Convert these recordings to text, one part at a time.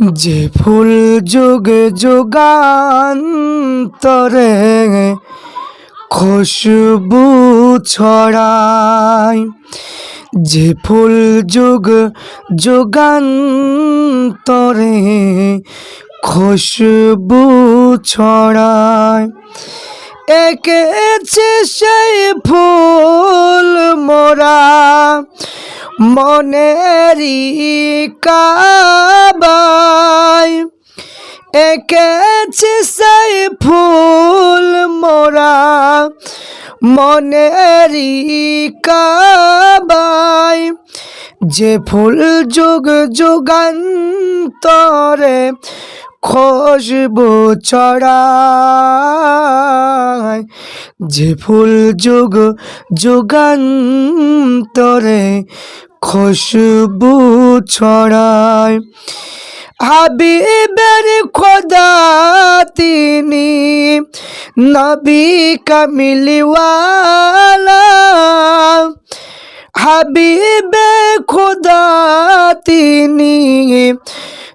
যে ফুল যুগ যুগান্তরে খুশবু ছড়ায়, যে ফুল যুগ যুগান্তরে খুশবু ছড়ায়। এঁকেছে সেই ফুল মোরা মনেরি কাবায় এঁকেছে সেই ফুল মোরা মনেরি কাবাই। যে ফুল যুগ যুগান্তরে খুশবু ছড়ায় যে ফুল যুগ যুগান্তরে খুশবু ছড়ায় হাবিবের খোদা তিনি, নবী কামিলিওয়ালা হাবিবে খোদা তিনি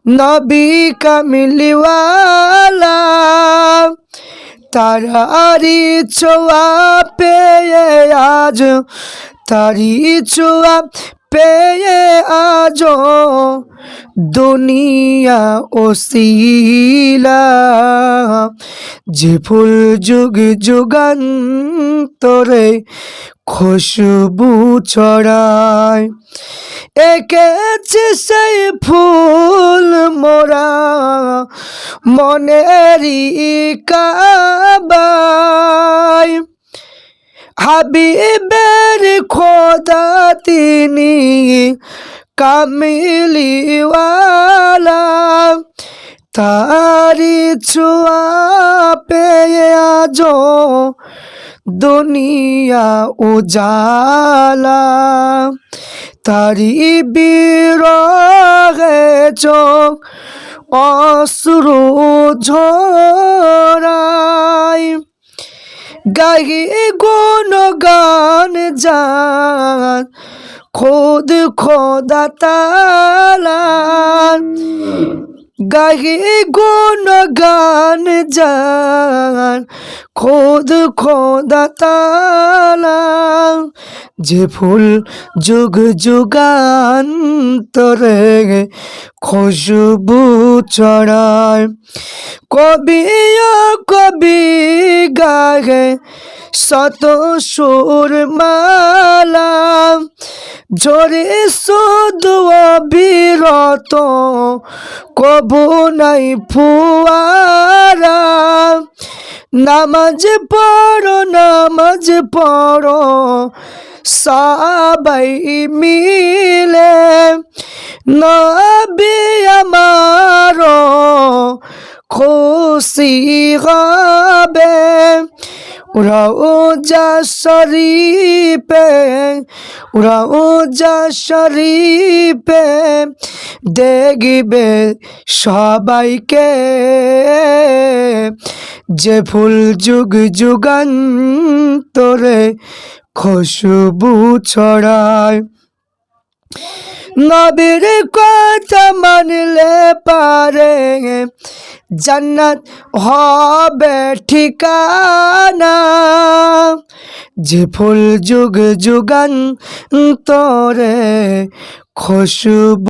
নবী কামিলিওয়ালা তারি ছোয়া পেয়ে আজ, তারি ছোয়া পেয়ে আজ দুনিয়া ওসিলা যে ফুল যুগ যুগান্তরে খুশবু ছড়ায়, এঁকেছে সেই ফুল মোরা মনেরি কাবায় হাবিবের খোদা তিনি কামিলিওয়ালা। তারি ছোঁয়া পেয়ে আজ দুনিয়া উজালা। তারি বিরহে চোখ অশ্রু ঝরায় গাহি গুণ গান যান খোদ খোদা তালা গাহি গুণ গান যান খোদ খোদা তালা যে ফুল যুগ যুগান্তরে খুশবু চড়ায় কবি কবি গায়ে শত সুর মালা, ঝরে শুধু বিরত কবু নাই ফুয়ারা। নামাজ পড়ো নামাজ পড়ো সবাই মিলে নবী আমার খুশি হবে। রওজা শরীফে রওজা শরীফে দেখবে সবাইকে। যে ফুল যুগ যুগান্তরে খুশবু ছড়ায়। নবীর কথা মানলে পারে। জান্নাত হবে ঠিকানা। যে ফুল যুগ যুগান তরে খুশবু